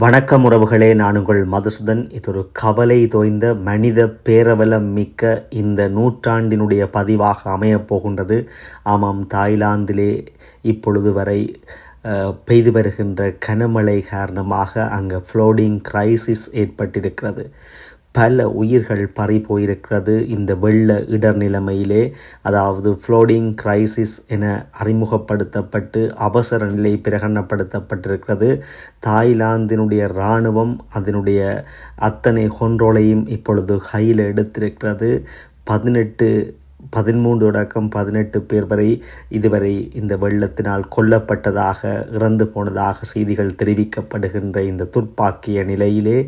வணக்கம் உறவுகளே நான் உங்கள் மதுசூதன். இது ஒரு கவலை தோய்ந்த மனித பேரவலம் மிக்க இந்த நூற்றாண்டினுடைய பதிவாக அமையப் போகின்றது. ஆமாம் தாய்லாந்திலே இப்பொழுது வரை பெய்து வருகின்ற கனமழை காரணமாக அங்கே ஃப்ளோடிங் கிரைசிஸ் ஏற்பட்டிருக்கிறது. பல உயிர்கள் பறி போயிருக்கிறது இந்த வெள்ள இடர் நிலைமையிலே அதாவது ஃப்ளோடிங் கிரைசிஸ் என அறிமுகப்படுத்தப்பட்டு அவசர நிலை பிரகடனப்படுத்தப்பட்டிருக்கிறது. தாய்லாந்தினுடைய இராணுவம் அதனுடைய அத்தனை கொன்றோலையும் இப்பொழுது கையில் எடுத்திருக்கிறது. பதினெட்டு பதிமூன்று அடக்கம் பதினெட்டு பேர் வரை இதுவரை இந்த வெள்ளத்தினால் கொல்லப்பட்டதாக இறந்து போனதாக செய்திகள் தெரிவிக்கப்படுகின்ற இந்த துர்ப்பாக்கிய நிலையிலே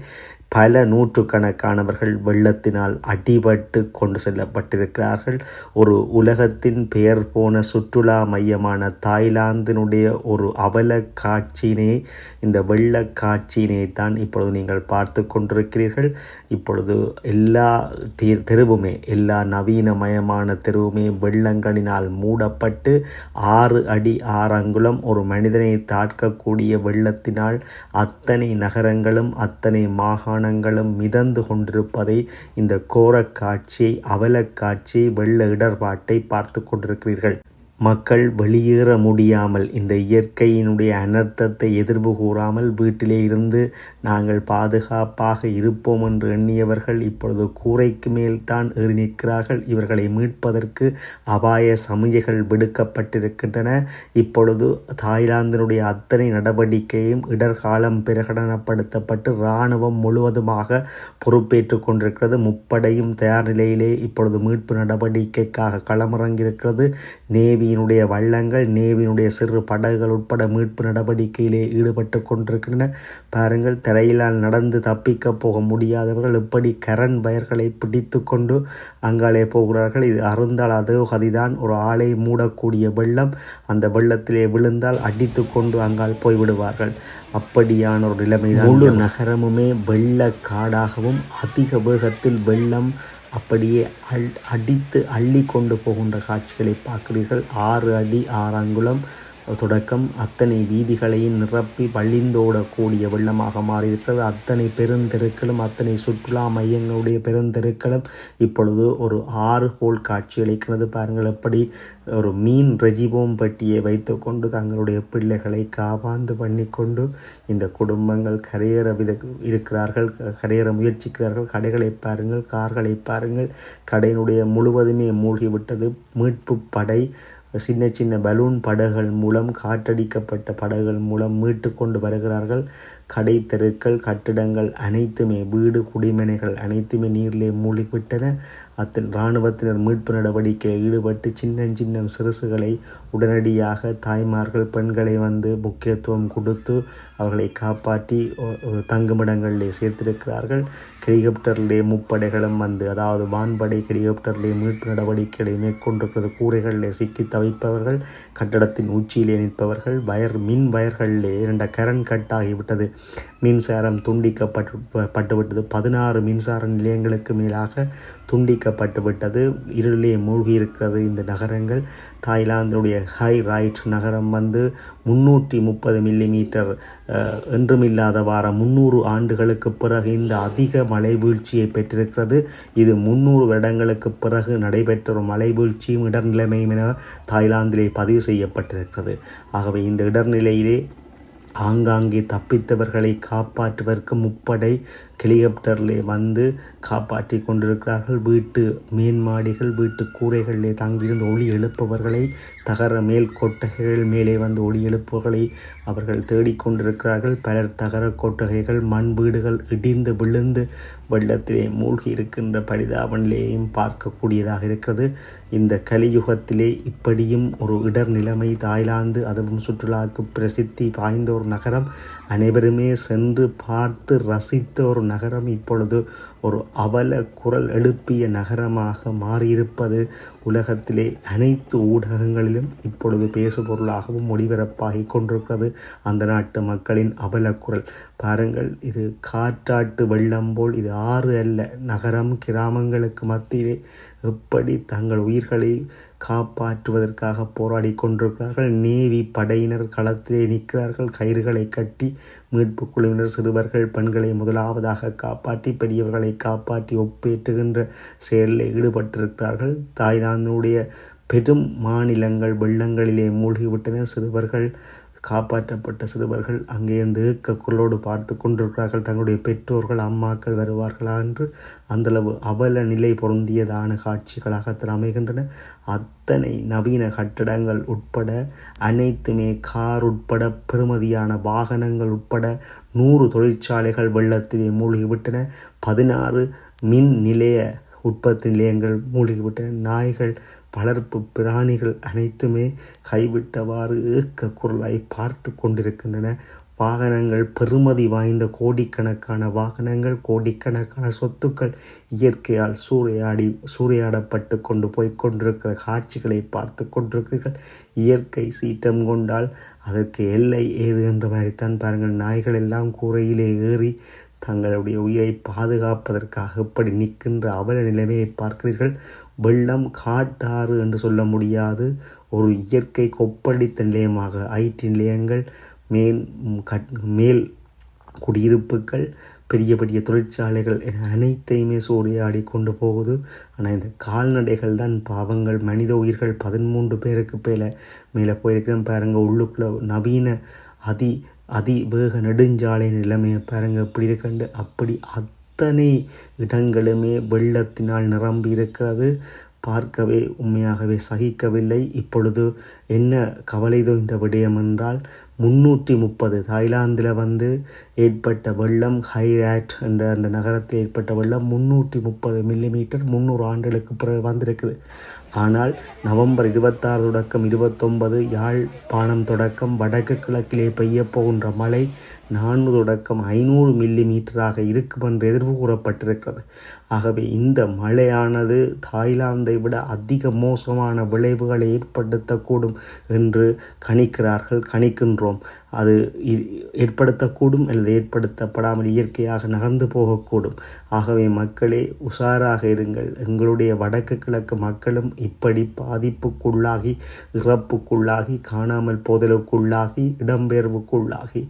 பல நூற்றுக்கணக்கானவர்கள் வெள்ளத்தினால் அடிபட்டு கொண்டு செல்லப்பட்டிருக்கிறார்கள். ஒரு உலகத்தின் பெயர் போன சுற்றுலா மையமான தாய்லாந்தினுடைய ஒரு அவல காட்சியினை இந்த வெள்ள காட்சியினை தான் இப்பொழுது நீங்கள் பார்த்து கொண்டிருக்கிறீர்கள். இப்பொழுது எல்லா தீ தெருவுமே எல்லா நவீனமயமான தெருவுமே வெள்ளங்களினால் மூடப்பட்டு ஆறு அடி ஆறு அங்குலம் ஒரு மனிதனை தாக்கக்கூடிய வெள்ளத்தினால் அத்தனை நகரங்களும் அத்தனை மாகாணங்களும் மிதந்து கொண்டிருப்பதை இந்த கோரக் காட்சியை அவலக் காட்சியை வெள்ள இடர்பாட்டை பார்த்து கொண்டிருக்கிறீர்கள். மக்கள் வெளியேற முடியாமல் இந்த இயற்கையினுடைய அனர்த்தத்தை எதிர்வு கூறாமல் வீட்டிலே இருந்து நாங்கள் பாதுகாப்பாக இருப்போம் என்று எண்ணியவர்கள் இப்பொழுது கூரைக்கு மேல் தான் ஏறி நிற்கிறார்கள். இவர்களை மீட்பதற்கு அபாய சமிகைகள் விடுக்கப்பட்டிருக்கின்றன. இப்பொழுது தாய்லாந்தினுடைய அத்தனை நடவடிக்கையும் இடர்காலம் பிரகடனப்படுத்தப்பட்டு இராணுவம் முழுவதுமாக பொறுப்பேற்று கொண்டிருக்கிறது. முப்படையும் தயார் நிலையிலே இப்பொழுது மீட்பு நடவடிக்கைக்காக களமிறங்கியிருக்கிறது. நேவியினுடைய வள்ளங்கள் நேவியினுடைய சிறு படகுகள் உட்பட மீட்பு நடவடிக்கையிலே ஈடுபட்டு கொண்டிருக்கின்றன. பாருங்கள் தரையிலால் நடந்து தப்பிக்க போக முடியாதவர்கள் எப்படி கரண் வயர்களை பிடித்து கொண்டு அங்காலே போகிறார்கள். இது அருந்தால் அதோ கதிதான். ஒரு ஆளை மூடக்கூடிய வெள்ளம் அந்த வெள்ளத்திலே விழுந்தால் அடித்து கொண்டு அங்கால் போய்விடுவார்கள் அப்படியான ஒரு நிலைமை முழு நகரமுமே வெள்ள காடாகவும் அதிக வேகத்தில் வெள்ளம் அப்படியே அல் அடித்து அள்ளி கொண்டு போகின்ற காட்சிகளை பார்க்கிறீர்கள். ஆறு அடி ஆறு அங்குலம் தொடக்கம் அத்தனை வீதிகளையும் நிரப்பி வழிந்தோடக்கூடிய வெள்ளமாக மாறியிருக்கிறது. அத்தனை பெருந்தெருக்களும் அத்தனை சுற்றுலா மையங்களுடைய பெருந்தெருக்களும் இப்பொழுது ஒரு ஆறு போல் காட்சியளிக்கிறது பாருங்கள் எப்படி ஒரு மீன் ரஜிபோம் பெட்டியை வைத்துக்கொண்டு தங்களுடைய பிள்ளைகளை காபாந்து பண்ணிக்கொண்டு இந்த குடும்பங்கள் கரையேற வித இருக்கிறார்கள் கரையேற முயற்சிக்கிறார்கள். கடைகளை பாருங்கள் கார்களை பாருங்கள். கடையினுடைய முழுவதுமே மூழ்கிவிட்டது. மீட்பு படை சின்ன சின்ன பலூன் படகுகள் மூலம் காற்றடிக்கப்பட்ட படகுகள் மூலம் மீட்டு கொண்டு வருகிறார்கள். கடை தெருக்கள் கட்டிடங்கள் அனைத்துமே வீடு குடிமனைகள் அனைத்துமே நீரிலே மூழ்கிவிட்டன. அத்தன் இராணுவத்தினர் மீட்பு நடவடிக்கையில் ஈடுபட்டு சின்ன சின்ன சிறுசுகளை உடனடியாக தாய்மார்கள் பெண்களை வந்து முக்கியத்துவம் கொடுத்து அவர்களை காப்பாற்றி தங்குமிடங்களிலே சேர்த்திருக்கிறார்கள். ஹெலிகாப்டர்லே முப்படைகளும் வந்து அதாவது வான்படை ஹெலிகாப்டர்லே மீட்பு நடவடிக்கைகளை மேற்கொண்டிருக்கிறது. கூரைகளிலே சிக்கி தவிப்பவர்கள் கட்டடத்தின் உச்சியிலே நிற்பவர்கள் வயர் மின் வயர்களிலே இரண்ட கரண்ட் கட் ஆகிவிட்டது. மின்சாரம் துண்டிக்கப்பட்டு பட்டுவிட்டது. பதினாறு மின்சார நிலையங்களுக்கு மேலாக துண்டிக்கப்பட்டுவிட்டது. இருளிலே மூழ்கி இருக்கிறது இந்த நகரங்கள். தாய்லாந்தினுடைய ஹை ரைட் நகரம் வந்து முன்னூற்றி முப்பது மில்லி மீட்டர் என்றுமில்லாத வாரம். முந்நூறு ஆண்டுகளுக்கு பிறகு இந்த அதிக மழை வீழ்ச்சியை பெற்றிருக்கிறது. இது முன்னூறு வருடங்களுக்கு பிறகு நடைபெற்ற ஒரு மழை வீழ்ச்சியும் இடர்நிலைமையும் என தாய்லாந்திலே பதிவு செய்யப்பட்டிருக்கிறது. ஆகவே இந்த இடர்நிலையிலே ஆங்காங்கே தப்பித்தவர்களை காப்பாற்றுவதற்கு முப்படை ஹெலிகாப்டரில் வந்து காப்பாற்றி கொண்டிருக்கிறார்கள். வீட்டு மேன்மாடிகள் வீட்டு கூரைகளிலே தங்கியிருந்து ஒளி எழுப்பவர்களை தகர மேல் கொட்டகைகள் மேலே வந்து ஒளி எழுப்புவர்களை அவர்கள் தேடிக்கொண்டிருக்கிறார்கள் பலர் தகர கொட்டகைகள் மண் வீடுகள் இடிந்து விழுந்து வெள்ளத்திலே மூழ்கி இருக்கின்ற பரிதாபநிலையையும் பார்க்கக்கூடியதாக இருக்கிறது. இந்த கலியுகத்திலே இப்படியும் ஒரு இடர் நிலைமை தாய்லாந்து அதுவும் சுற்றுலாவுக்கு பிரசித்தி வாய்ந்த ஒரு நகரம். அனைவருமே சென்று பார்த்து ரசித்த ஒரு நகரம் இப்பொழுது ஒரு அவல குரல் எழுப்பிய நகரமாக மாறியிருப்பது. உலகத்திலே அனைத்து ஊடகங்களிலும் இப்பொழுது பேசுபொருளாகவும் ஒளிபரப்பாகி கொண்டிருக்கிறது. அந்த நாட்டு மக்களின் அவல குரல். பாருங்கள் இது காற்றாட்டு வெள்ளம் போல் இது ஆறு அல்ல. நகரம் கிராமங்களுக்கு மத்தியிலே எப்படி தங்கள் உயிர்களை காப்பாற்றுவதற்காக போராடி கொண்டிருக்கிறார்கள். நேவி படையினர் களத்திலே நிற்கிறார்கள். கயிறுகளை கட்டி மீட்பு குழுவினர் சிறுவர்கள் பெண்களை முதலாவதாக காப்பாற்றி பெரியவர்களை காப்பாற்றி ஒப்பேற்றுகின்ற செயலில் ஈடுபட்டிருக்கிறார்கள். தாய்லாந்தினுடைய பெரும் மாநிலங்கள் வெள்ளங்களிலே மூழ்கிவிட்டன. சிறுவர்கள் காப்பாற்றப்பட்ட சிறுவர்கள் அங்கேயிருந்து ஏக்கக்குள்ளோடு பார்த்து கொண்டிருக்கிறார்கள். தங்களுடைய பெற்றோர்கள் அம்மாக்கள் வருவார்களா என்று அந்தளவு அவல நிலை பொருந்தியதான காட்சிகளாகத்தான் அமைகின்றன. அத்தனை நவீன கட்டடங்கள் உட்பட அனைத்துமே கார் உட்பட பெறுமதியான வாகனங்கள் உட்பட நூறு தொழிற்சாலைகள் வெள்ளத்திலே மூழ்கிவிட்டன. பதினாறு மின் நிலைய உற்பத்தி நிலையங்கள் மூழ்கிவிட்டன. நாய்கள் வளர்ப்பு பிராணிகள் அனைத்துமே கைவிட்டவாறு ஏக்க குரலாய் பார்த்து கொண்டிருக்கின்றன. வாகனங்கள் பெறுமதி வாய்ந்த கோடிக்கணக்கான வாகனங்கள் கோடிக்கணக்கான சொத்துக்கள் இயற்கையால் சூறையாடி சூறையாடப்பட்டு கொண்டு போய் கொண்டிருக்கிற காட்சிகளை பார்த்து கொண்டிருக்கிறீர்கள். இயற்கை சீற்றம் கொண்டால் அதற்கு எல்லை ஏது என்ற மாதிரித்தான் பாருங்கள். நாய்கள் எல்லாம் கூரையிலே ஏறி தங்களுடைய உயிரை பாதுகாப்பதற்காக இப்படி நிற்கின்ற அவல நிலைமையை பார்க்கிறீர்கள். வெள்ளம் காட்டாறு என்று சொல்ல முடியாது. ஒரு இயற்கை கொப்பளித்த நிலையமாக. ஐடி நிலையங்கள் மேல் கட் மேல் குடியிருப்புகள் பெரிய பெரிய தொழிற்சாலைகள் என அனைத்தையுமே சூறையாடி கொண்டு போகுது. ஆனால் இந்த கால்நடைகள் தான் பாவங்கள். மனித உயிர்கள் பதிமூன்று பேருக்கு மேலே மேலே போயிருக்கிறேன் பாருங்கள் உள்ளுக்குள்ளே நவீன அதி அதிவேக நெடுஞ்சாலை நிலைமையை பாருங்க எப்படி இருக்கண்டு அப்படி அத்தனை இடங்களுமே வெள்ளத்தினால் நிரம்பி இருக்கிறது பார்க்கவே உண்மையாகவே சகிக்கவில்லை. இப்பொழுது என்ன கவலை தோய்ந்த விடயம் என்றால் முன்னூற்றி முப்பது தாய்லாந்தில் வந்து ஏற்பட்ட வெள்ளம் ஹைராட் என்ற அந்த நகரத்தில் ஏற்பட்ட வெள்ளம் முன்னூற்றி முப்பது மில்லிமீட்டர் முந்நூறு ஆண்டுகளுக்கு பிறகு வந்திருக்குது. ஆனால் நவம்பர் இருபத்தாறு தொடக்கம் இருபத்தொன்பது யாழ்ப்பாணம் தொடக்கம் வடக்கு கிழக்கிலே பெய்ய போகின்ற மழை நான்கு தொடக்கம் ஐநூறு மில்லி மீட்டராக இருக்கும் என்று எதிர்வு கூறப்பட்டிருக்கிறது. ஆகவே இந்த மழையானது தாய்லாந்தை விட அதிக மோசமான விளைவுகளை ஏற்படுத்தக்கூடும் என்று கணிக்கிறார்கள் கணிக்கின்றோம். அது ஏற்படுத்தக்கூடும் அல்லது ஏற்படுத்தப்படாமல் இயற்கையாக நகர்ந்து போகக்கூடும். ஆகவே மக்களே உஷாராக இருங்கள். எங்களுடைய வடக்கு கிழக்கு மக்களும் இப்படி பாதிப்புக்குள்ளாகி இறப்புக்குள்ளாகி காணாமல் போதலுக்குள்ளாகி இடம்பெயர்வுக்குள்ளாகி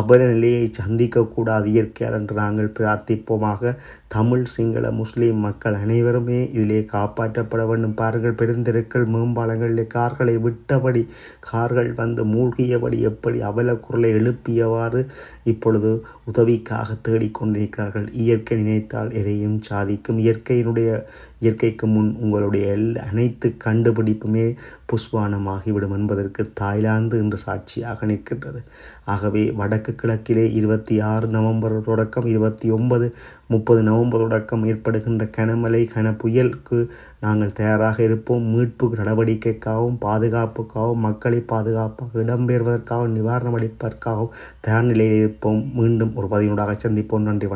அபர நிலையை சந்திக்கக்கூடாது இயற்கையார் என்று நாங்கள் பிரார்த்திப்போமாக. தமிழ் சிங்கள முஸ்லீம் மக்கள் அனைவருமே இதிலே காப்பாற்றப்பட வேண்டும். பாருங்கள் பெருந்தெருக்கள் மேம்பாலங்களிலே கார்களை விட்டபடி கார்கள் வந்து மூழ்கியபடி எப்படி அவல குரலை எழுப்பியவாறு இப்பொழுது உதவிக்காக தேடிக்கொண்டிருக்கிறார்கள். இயற்கை நினைத்தால் எதையும் சாதிக்கும். இயற்கையினுடைய இயற்கைக்கு முன் உங்களுடைய எல்லா அனைத்து கண்டுபிடிப்புமே புஷ்வானமாகிவிடும் என்பதற்கு தாய்லாந்து என்று சாட்சியாக நிற்கின்றது. ஆகவே வடக்கு கிழக்கிலே இருபத்தி ஆறு நவம்பர் தொடக்கம் இருபத்தி ஒன்பது முப்பது நவம்பர் தொடக்கம் ஏற்படுகின்ற கனமழை கன புயலுக்கு நாங்கள் தயாராக இருப்போம். மீட்பு நடவடிக்கைக்காகவும் பாதுகாப்புக்காகவும் மக்களை பாதுகாப்பாக இடம்பெறுவதற்காகவும் நிவாரணம் அளிப்பதற்காகவும் தயார் நிலையில் இருப்போம். மீண்டும் ஒரு பதினூடாக சந்திப்போம். நன்றி